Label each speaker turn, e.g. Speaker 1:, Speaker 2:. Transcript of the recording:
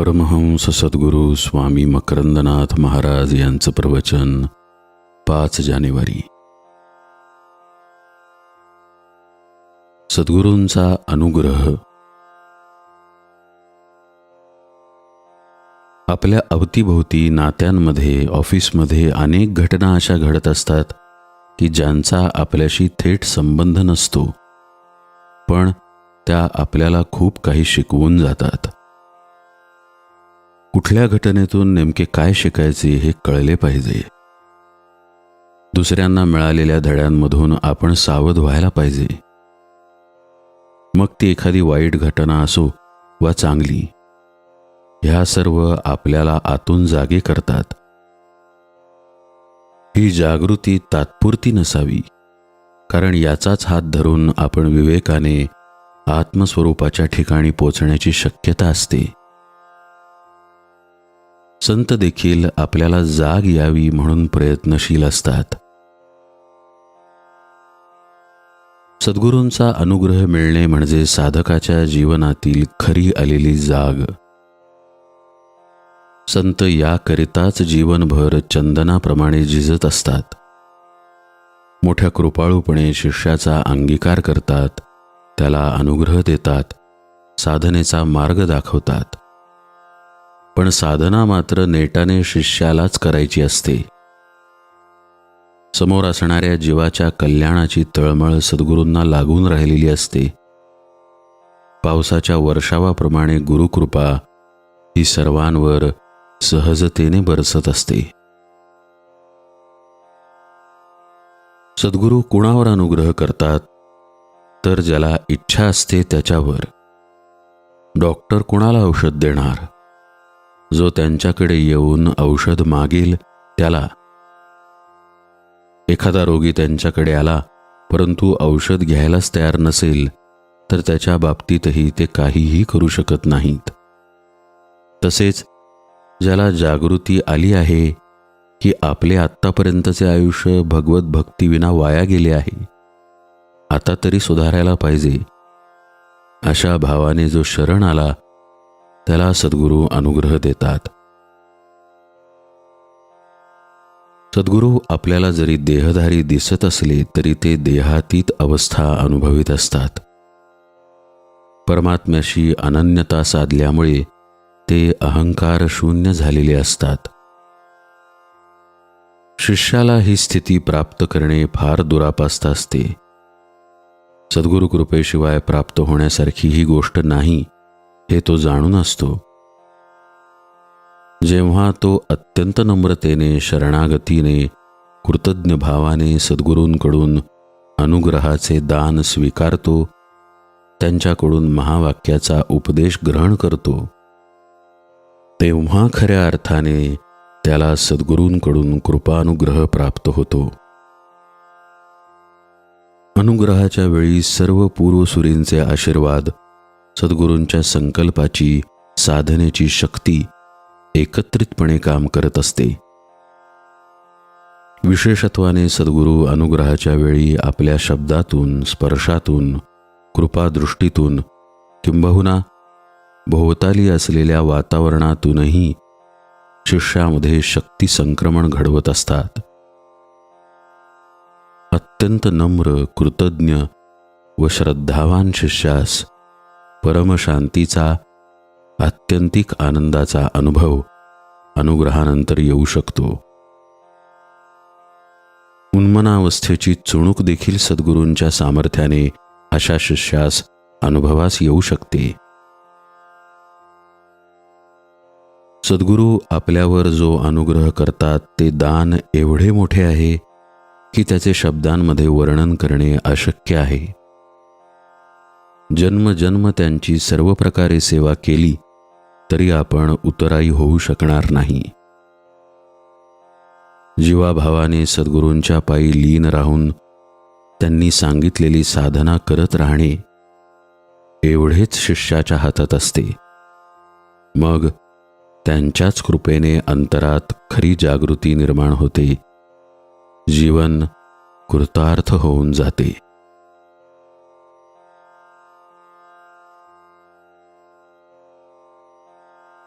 Speaker 1: परमहंस सद्गुरू स्वामी मकरंदनाथ महाराज यांचं प्रवचन पाच जानेवारी. सद्गुरूंचा अनुग्रह. आपल्या अवतीभोवती नात्यांमध्ये ऑफिसमध्ये अनेक घटना अशा घडत असतात की ज्यांचा आपल्याशी थेट संबंध नसतो पण त्या आपल्याला खूप काही शिकवून जातात. कुठल्या घटनेतून नेमके काय शिकायचे हे कळले पाहिजे. दुसऱ्यांना मिळालेल्या धड्यांमधून आपण सावध व्हायला पाहिजे. मग ती एखादी वाईट घटना असो वा चांगली ह्या सर्व आपल्याला आतून जागे करतात. ही जागृती तात्पुरती नसावी कारण याचाच हात धरून आपण विवेकाने आत्मस्वरूपाच्या ठिकाणी पोचण्याची शक्यता असते. संत देखील आपल्याला जाग यावी म्हणून प्रयत्नशील असतात. सद्गुरूंचा अनुग्रह मिळणे म्हणजे साधकाच्या जीवनातील खरी आलेली जाग. संत याकरिताच जीवनभर चंदनाप्रमाणे झिजत असतात. मोठ्या कृपाळूपणे शिष्याचा अंगीकार करतात त्याला अनुग्रह देतात साधनेचा मार्ग दाखवतात. पण साधना मात्र नेटाने शिष्यालाच करायची असते. समोर असणाऱ्या जीवाच्या कल्याणाची तळमळ सद्गुरूंना लागून राहिलेली असते. पावसाच्या वर्षावाप्रमाणे गुरुकृपा ही सर्वांवर सहजतेने बरसत असते. सद्गुरू कुणावर अनुग्रह करतात? तर ज्याला इच्छा असते त्याच्यावर. डॉक्टर कुणाला औषध देणार? जो त्यांच्याकडे येऊन औषध मागेल त्याला. एखादा रोगी त्यांच्याकडे आला परंतु औषध घ्यायलाच तयार नसेल तर त्याच्या बाबतीतही ते काहीही करू शकत नाहीत. तसेच ज्याला जागृती आली आहे की आपले आत्तापर्यंतचे आयुष्य भगवत भक्तीविना वाया गेले आहे. आता तरी सुधारायला पाहिजे. अशा भावाने जो शरण आला त्याला सद्गुरू अनुग्रह देतात. सद्गुरू आपल्याला जरी देहधारी दिसत असले तरी ते देहातीत अवस्था अनुभवित असतात. परमात्म्याशी अनन्यता साधल्यामुळे ते अहंकार शून्य झालेले असतात. शिष्याला ही स्थिती प्राप्त करणे फार दुरापास्त असते. सद्गुरु कृपेशिवाय प्राप्त होण्यासारखी ही गोष्ट नाही हे तो जाणून असतो. जेव्हा तो अत्यंत नम्रतेने शरणागतीने कृतज्ञ भावाने सद्गुरूंकडून अनुग्रहाचे दान स्वीकारतो त्यांच्याकडून महावाक्याचा उपदेश ग्रहण करतो. तेव्हा खऱ्या अर्थाने त्याला सद्गुरूंकडून कृपानुग्रह प्राप्त होतो. अनुग्रहाच्या वेळी सर्व पूर्वसुरींचे आशीर्वाद सद्गुरूंच्या संकल्पाची साधनेची शक्ती एकत्रितपणे काम करत असते. विशेषत्वाने सद्गुरू अनुग्रहाच्या वेळी आपल्या शब्दातून स्पर्शातून कृपादृष्टीतून किंबहुना भोवताली असलेल्या वातावरणातूनही शिष्यामध्ये शक्ती संक्रमण घडवत असतात. अत्यंत नम्र कृतज्ञ व श्रद्धावान शिष्यास परमशांतीचा आत्यंतिक आनंदाचा अनुभव अनुग्रहानंतर येऊ शकतो. उन्मनावस्थेची चुणूक देखील सद्गुरूंच्या सामर्थ्याने अशा शिष्यास अनुभवास येऊ शकते. सद्गुरू आपल्यावर जो अनुग्रह करतात ते दान एवढे मोठे आहे की त्याचे शब्दांमध्ये वर्णन करणे अशक्य आहे. जन्मजन्म त्यांची सर्व प्रकारे सेवा केली तरी आपण उतराई होऊ शकणार नाही. जीवाभावाने सद्गुरूंच्या पायी लीन राहून त्यांनी सांगितलेली साधना करत राहणे एवढेच शिष्याच्या हातात असते. मग त्यांच्याच कृपेने अंतरात खरी जागृती निर्माण होते. जीवन कृतार्थ होऊन जाते.